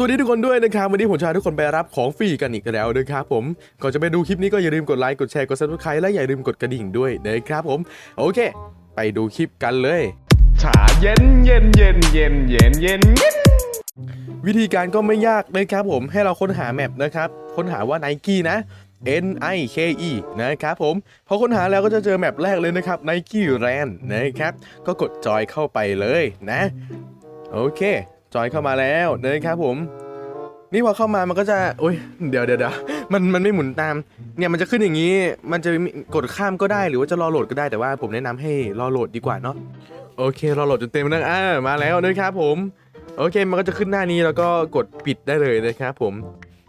สวัสดีทุกคนด้วยนะครับ วันนี้ผมจะพาทุกคนไปรับของฟรีกันอีกแล้วนะครับผมก่อนจะไปดูคลิปนี้ก็อย่าลืมกดไลค์กดแชร์กดซับสไครต์และอย่าลืมกดกระดิ่งด้วยนะครับผม โอเค ไปดูคลิปกันเลยฉาเย็นเย็นเย็นเย็นเย็นเย็นเย็นวิธีการก็ไม่ยากนะครับผมให้เราค้นหาแมปนะครับค้นหาว่า Nike นะ N I K E นะครับผมพอค้นหาแล้วก็จะเจอแมปแรกเลยนะครับ Nike Land นะครับ ก็กดจอยเข้าไปเลยนะ โอเค จอยเข้ามาแล้วนะครับผม นี่พอเข้ามามันก็จะโอ้ยเดี๋ยวเดี๋ยวเดี๋ยวมันมันไม่หมุนตาม เนี่ยมันจะขึ้นอย่างนี้ มันจะกดข้ามก็ได้หรือว่าจะรอโหลดก็ได้แต่ว่าผมแนะนำให้รอโหลดดีกว่าเนาะโอเครอโหลดจนเต็มแล้วอ่ามาแล้วนะครับผม โอเคมันก็จะขึ้นหน้านี้แล้วก็กดปิดได้เลยนะครับผม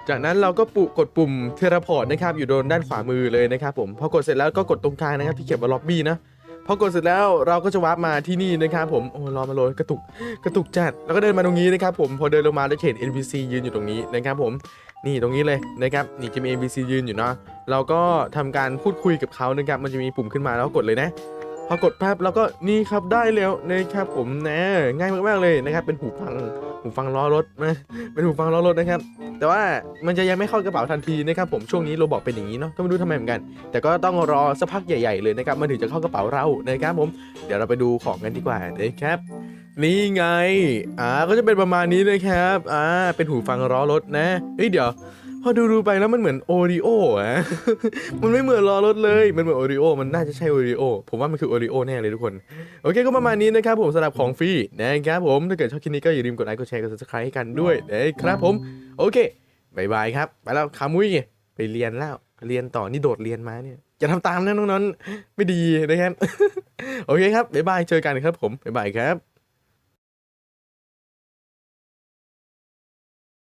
จากนั้นเราก็ปุกดปุ่มเทเลพอร์ตนะครับอยู่โดนด้านขวามือเลยนะครับผมพอกดเสร็จแล้วก็กดตรงกลางนะครับที่เขียนว่าล็อบบี้นะ พอกดเสร็จแล้วเราก็จะวาร์ปมาที่นี่นะครับผมโอ้รอมาโหลดกระตุกกระตุกจัดแล้วก็เดินมาตรงนี้นะครับผมพอเดินลงมาจะเห็น NPC ยืนอยู่ตรงนี้นะครับผมนี่ตรงนี้เลยนะครับนี่จะมี NPC ยืนอยู่เนาะเราก็ทำการพูดคุยกับเขานะครับมันจะมีปุ่มขึ้นมาแล้วก็กดเลยนะพอกดภาพแล้วก็นี่ครับได้แล้วนะครับผมนะง่ายมากๆเลยนะครับเป็นหูฟังหูฟังล้อรถนะเป็นหูฟังล้อรถนะครับ แต่ว่ามันจะยังไม่เข้ากระเป๋าทันทีนะครับผมช่วงนี้โรบอกเป็นอย่างนี้เนาะก็ไม่รู้ทำไมเหมือนกัน แต่ก็ต้องรอสักพักใหญ่ ๆ เลยนะครับมันถึงจะเข้ากระเป๋าเรานะครับผมเดี๋ยวเราไปดูของกันดีกว่านะครับนี่ไง อ่า ก็จะเป็นประมาณนี้นะครับ อ่า เป็นหูฟังล้อรถนะเอ้ย เดี๋ยว พอดูดูๆไปแล้วมันเหมือนโอริโออะมันไม่เหมือนล้อรถเลย มันเหมือนโอริโอ มันน่าจะใช่โอริโอ ผมว่ามันคือโอริโอแน่เลยทุกคน โอเค ก็ประมาณนี้นะครับผมสำหรับของฟรีนะครับผม ถ้าเกิดชอบคลิปนี้ก็อย่าลืมกดไลค์ กดแชร์ กด subscribe ให้กันด้วยนะครับผม โอเคบายบายครับ ไปแล้วขามุ้ยไปเรียนแล้ว เรียนต่อนี่โดดเรียนมาเนี่ยอย่าทำตามนะน้องๆไม่ดีนะครับ โอเคครับบายบายเจอกันครับผมบายบายครับ